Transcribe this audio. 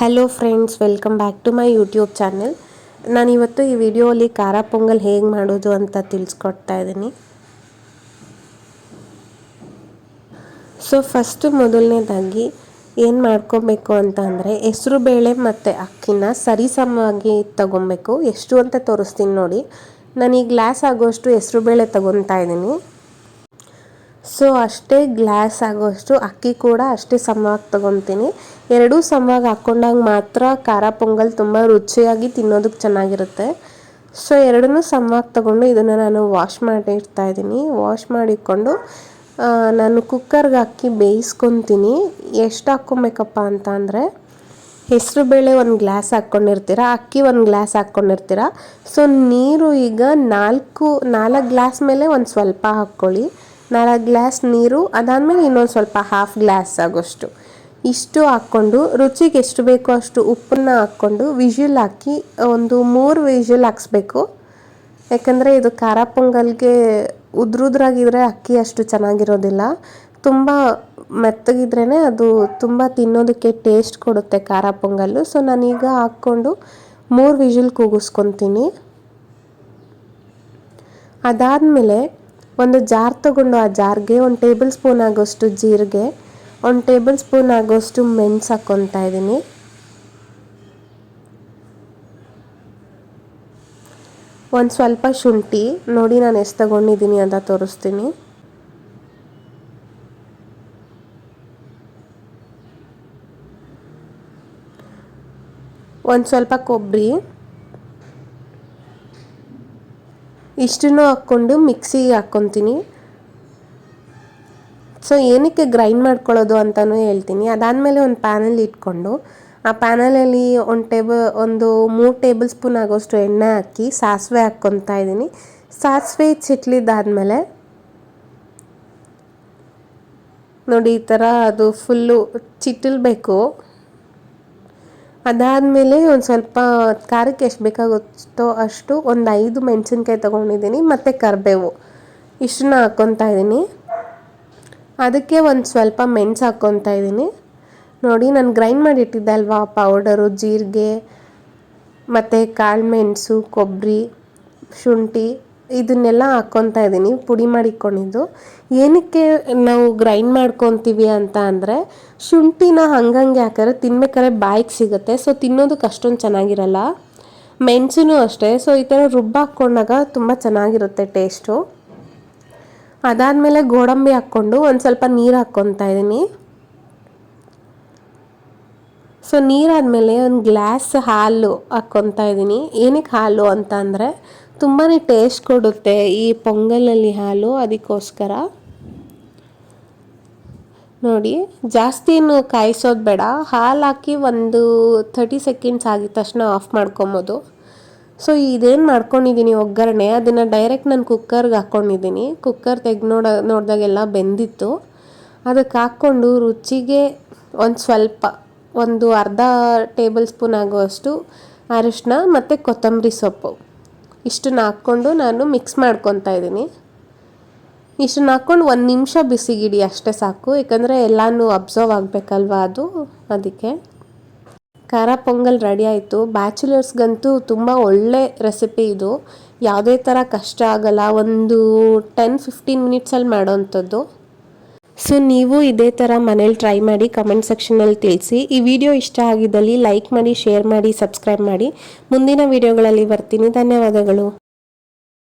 Hello friends welcome back to my YouTube channel ನಾನಿವತ್ತು ಈ ವಿಡಿಯೋಲಿ ಖಾರ ಪೊಂಗಲ್ ಹೇಗೆ ಮಾಡೋದು ಅಂತ ತಿಳಿಸ್ಕೊಡ್ತಾ ಇದ್ದೀನಿ. ಸೊ ಫಸ್ಟು ಮೊದಲನೇದಾಗಿ ಏನು ಮಾಡ್ಕೊಬೇಕು ಅಂತ ಅಂದರೆ ಹೆಸ್ರು ಬೇಳೆ ಮತ್ತು ಅಕ್ಕಿನ ಸರಿಸಮವಾಗಿ ತಗೊಬೇಕು. ಎಷ್ಟು ಅಂತ ತೋರಿಸ್ತೀನಿ ನೋಡಿ. ನಾನು ಈ ಗ್ಲಾಸ್ ಆಗೋಷ್ಟು ಹೆಸ್ರು ಬೇಳೆ ತಗೊತಾ ಇದ್ದೀನಿ. ಸೊ ಅಷ್ಟೇ ಗ್ಲಾಸ್ ಆಗೋಷ್ಟು, ಅಕ್ಕಿ ಕೂಡ ಅಷ್ಟೇ ಸಮವಾಗಿ ತೊಗೊತೀನಿ ಎರಡೂ ಸಮವಾಗಿ ಹಾಕ್ಕೊಂಡಾಗ ಮಾತ್ರ ಖಾರ ಪೊಂಗಲ್ ತುಂಬ ರುಚಿಯಾಗಿ ತಿನ್ನೋದಕ್ಕೆ ಚೆನ್ನಾಗಿರುತ್ತೆ. ಸೊ ಎರಡನ್ನೂ ಸಮವಾಗಿ ತೊಗೊಂಡು ಇದನ್ನು ನಾನು ವಾಶ್ ಮಾಡಿ ಇಡ್ತಾ ಇದ್ದೀನಿ. ವಾಶ್ ಮಾಡಿಕೊಂಡು ನಾನು ಕುಕ್ಕರ್ಗೆ ಹಾಕಿ ಬೇಯಿಸ್ಕೊತೀನಿ. ಎಷ್ಟು ಹಾಕ್ಕೊಬೇಕಪ್ಪ ಅಂತ ಅಂದರೆ, ಹೆಸರು ಬೇಳೆ ಒಂದು ಗ್ಲಾಸ್ ಹಾಕ್ಕೊಂಡಿರ್ತೀರ ಅಕ್ಕಿ ಒಂದು ಗ್ಲಾಸ್ ಹಾಕ್ಕೊಂಡಿರ್ತೀರ ಸೊ ನೀರು ಈಗ ನಾಲ್ಕು ನಾಲ್ಕು ಗ್ಲಾಸ್ ಮೇಲೆ ಒಂದು ಸ್ವಲ್ಪ ಹಾಕ್ಕೊಳ್ಳಿ. ನಾಲ್ಕು ಗ್ಲಾಸ್ ನೀರು, ಅದಾದಮೇಲೆ ಇನ್ನೊಂದು ಸ್ವಲ್ಪ ಹಾಫ್ ಗ್ಲಾಸ್ ಆಗೋಷ್ಟು. ಇಷ್ಟು ಹಾಕ್ಕೊಂಡು, ರುಚಿಗೆ ಎಷ್ಟು ಬೇಕೋ ಅಷ್ಟು ಉಪ್ಪನ್ನ ಹಾಕ್ಕೊಂಡು ವಿಷಲ್ ಹಾಕಿ, ಒಂದು ಮೂರು ವಿಷಲ್ ಹಾಕ್ಸ್ಬೇಕು. ಯಾಕಂದರೆ ಇದು ಖಾರ ಪೊಂಗಲ್ಗೆ ಉದ್ರುದ್ರಾಗಿದ್ರೆ ಅಕ್ಕಿ ಅಷ್ಟು ಚೆನ್ನಾಗಿರೋದಿಲ್ಲ. ತುಂಬ ಮೆತ್ತಗಿದ್ರೇ ಅದು ತುಂಬ ತಿನ್ನೋದಕ್ಕೆ ಟೇಸ್ಟ್ ಕೊಡುತ್ತೆ ಖಾರ ಪೊಂಗಲ್ಲು. ಸೊ ನಾನೀಗ ಹಾಕ್ಕೊಂಡು ಮೂರು ವಿಜಿಲ್ ಕೂಗಿಸ್ಕೊತೀನಿ. ಅದಾದಮೇಲೆ ಒಂದು ಜಾರ್ ತಗೊಂಡು ಆ ಜಾರ್ಗೆ ಒಂದು ಟೇಬಲ್ ಸ್ಪೂನ್ ಆಗೋಷ್ಟು ಜೀರಿಗೆ, ಒಂದು ಟೇಬಲ್ ಸ್ಪೂನ್ ಆಗೋಷ್ಟು ಮೆಣಸು ಹಾಕ್ಕೊತಾ ಇದ್ದೀನಿ. ಒಂದು ಸ್ವಲ್ಪ ಶುಂಠಿ, ನೋಡಿ ನಾನು ಎಷ್ಟು ತಗೊಂಡಿದ್ದೀನಿ ಅಂತ ತೋರಿಸ್ತೀನಿ. ಒಂದು ಸ್ವಲ್ಪ ಕೊಬ್ಬರಿ ಇಷ್ಟನ್ನು ಹಾಕ್ಕೊಂಡು ಮಿಕ್ಸಿಗೆ ಹಾಕ್ಕೊತೀನಿ. ಸೊ ಏನಕ್ಕೆ ಗ್ರೈಂಡ್ ಮಾಡ್ಕೊಳ್ಳೋದು ಅಂತಲೂ ಹೇಳ್ತೀನಿ. ಅದಾದಮೇಲೆ ಒಂದು ಪ್ಯಾನಲ್ಲಿ ಇಟ್ಕೊಂಡು, ಆ ಪ್ಯಾನಲಲ್ಲಿ ಒಂದು ಟೇಬಲ್ ಒಂದು ಮೂರು ಟೇಬಲ್ ಸ್ಪೂನ್ ಆಗೋಷ್ಟು ಎಣ್ಣೆ ಹಾಕಿ ಸಾಸಿವೆ ಹಾಕ್ಕೊತಾ ಇದ್ದೀನಿ. ಸಾಸಿವೆ ಚಿಟ್ಲಿದ್ದಾದಮೇಲೆ, ನೋಡಿ ಈ ಥರ ಅದು ಫುಲ್ಲು ಚಿಟ್ಟಲ್ಬೇಕು ಅದಾದಮೇಲೆ ಒಂದು ಸ್ವಲ್ಪ ಖಾರಕ್ಕೆ ಎಷ್ಟು ಬೇಕಾಗುತ್ತೋ ಅಷ್ಟು ಒಂದು ಐದು ಮೆಣಸಿನ್ಕಾಯಿ ತೊಗೊಂಡಿದ್ದೀನಿ, ಮತ್ತು ಕರಿಬೇವು. ಇಷ್ಟನ್ನ ಹಾಕ್ಕೊತಾ ಇದ್ದೀನಿ ಅದಕ್ಕೆ ಒಂದು ಸ್ವಲ್ಪ ಮೆಣಸು ಹಾಕ್ಕೊತಾ ಇದ್ದೀನಿ ನೋಡಿ, ನಾನು ಗ್ರೈಂಡ್ ಮಾಡಿ ಇಟ್ಟಿದ್ದೆ ಅಲ್ವಾ ಪೌಡರು ಜೀರಿಗೆ, ಮತ್ತು ಕಾಳು ಮೆಣಸು ಕೊಬ್ಬರಿ ಶುಂಠಿ. ಇದನ್ನೆಲ್ಲ ಹಾಕ್ಕೊತಾ ಇದ್ದೀನಿ, ಪುಡಿ ಮಾಡಿಕೊಂಡಿದ್ದು. ಏನಕ್ಕೆ ನಾವು ಗ್ರೈಂಡ್ ಮಾಡ್ಕೊತೀವಿ ಅಂತ ಅಂದರೆ, ಶುಂಠಿನ ಹಂಗಂಗೆ ಹಾಕಿದ್ರೆ ತಿನ್ಬೇಕಾದ್ರೆ ಬಾಯಿಗೆ ಸಿಗುತ್ತೆ ಸೊ ತಿನ್ನೋದಕ್ಕೆ ಅಷ್ಟೊಂದು ಚೆನ್ನಾಗಿರಲ್ಲ. ಮೆಣಸೂ ಅಷ್ಟೇ ಸೊ ಈ ಥರ ರುಬ್ಬ ಹಾಕ್ಕೊಂಡಾಗ ತುಂಬ ಚೆನ್ನಾಗಿರುತ್ತೆ ಟೇಸ್ಟು ಅದಾದಮೇಲೆ ಗೋಡಂಬಿ ಹಾಕ್ಕೊಂಡು ಒಂದು ಸ್ವಲ್ಪ ನೀರು ಹಾಕ್ಕೊತಾ ಇದ್ದೀನಿ. ಸೊ ನೀರಾದಮೇಲೆ ಒಂದು ಗ್ಲಾಸ್ ಹಾಲು ಹಾಕ್ಕೊತಾ ಇದ್ದೀನಿ. ಏನಕ್ಕೆ ಹಾಲು ಅಂತ ಅಂದರೆ ತುಂಬಾ ಟೇಸ್ಟ್ ಕೊಡುತ್ತೆ ಈ ಪೊಂಗಲಲ್ಲಿ ಹಾಲು, ಅದಕ್ಕೋಸ್ಕರ. ನೋಡಿ, ಜಾಸ್ತಿ ಏನು ಕಾಯಿಸೋದು ಬೇಡ. ಹಾಲು ಹಾಕಿ ಒಂದು ಥರ್ಟಿ ಸೆಕೆಂಡ್ಸ್ ಆಗಿದ ತಕ್ಷಣ ಆಫ್ ಮಾಡ್ಕೊಬೋದು. ಸೊ ಇದೇನು ಮಾಡ್ಕೊಂಡಿದ್ದೀನಿ ಒಗ್ಗರಣೆ, ಅದನ್ನು ಡೈರೆಕ್ಟ್ ನಾನು ಕುಕ್ಕರ್ಗೆ ಹಾಕ್ಕೊಂಡಿದ್ದೀನಿ ಕುಕ್ಕರ್ ತೆಗ್ದು ನೋಡ, ನೋಡಿದಾಗೆಲ್ಲ ಬೆಂದಿತ್ತು. ಅದಕ್ಕೆ ಹಾಕ್ಕೊಂಡು ರುಚಿಗೆ ಒಂದು ಸ್ವಲ್ಪ, ಒಂದು ಅರ್ಧ ಟೇಬಲ್ ಸ್ಪೂನ್ ಆಗುವಷ್ಟು ಅರಿಶಿನ ಮತ್ತು ಕೊತ್ತಂಬರಿ ಸೊಪ್ಪು. ಇಷ್ಟನ್ನ ಹಾಕ್ಕೊಂಡು ನಾನು ಮಿಕ್ಸ್ ಮಾಡ್ಕೊತಾ ಇದ್ದೀನಿ. ಇಷ್ಟನ್ನ ಹಾಕ್ಕೊಂಡು ಒಂದು ನಿಮಿಷ ಬಿಸಿಗಿಡಿ ಅಷ್ಟೇ ಸಾಕು. ಯಾಕಂದರೆ ಎಲ್ಲನೂ ಅಬ್ಸರ್ವ್ ಆಗಬೇಕಲ್ವ ಅದು? ಅದಕ್ಕೆ. ಖಾರ ಪೊಂಗಲ್ ರೆಡಿ ಆಯಿತು. ಬ್ಯಾಚುಲರ್ಸ್ಗಂತೂ ತುಂಬ ಒಳ್ಳೆ ರೆಸಿಪಿ ಇದು. ಯಾವುದೇ ಥರ ಕಷ್ಟ ಆಗಲ್ಲ. ಒಂದು ಟೆನ್ ಫಿಫ್ಟೀನ್ ಮಿನಿಟ್ಸಲ್ಲಿ ಮಾಡೋವಂಥದ್ದು ಸೊ ನೀವು ಇದೇ ಥರ ಮನೇಲಿ ಟ್ರೈ ಮಾಡಿ ಕಮೆಂಟ್ ಸೆಕ್ಷನಲ್ಲಿ ತಿಳಿಸಿ. ಈ ವಿಡಿಯೋ ಇಷ್ಟ ಆಗಿದ್ದಲ್ಲಿ ಲೈಕ್ ಮಾಡಿ ಶೇರ್ ಮಾಡಿ ಸಬ್ಸ್ಕ್ರೈಬ್ ಮಾಡಿ. ಮುಂದಿನ ವಿಡಿಯೋಗಳಲ್ಲಿ ಬರ್ತೀನಿ. ಧನ್ಯವಾದಗಳು.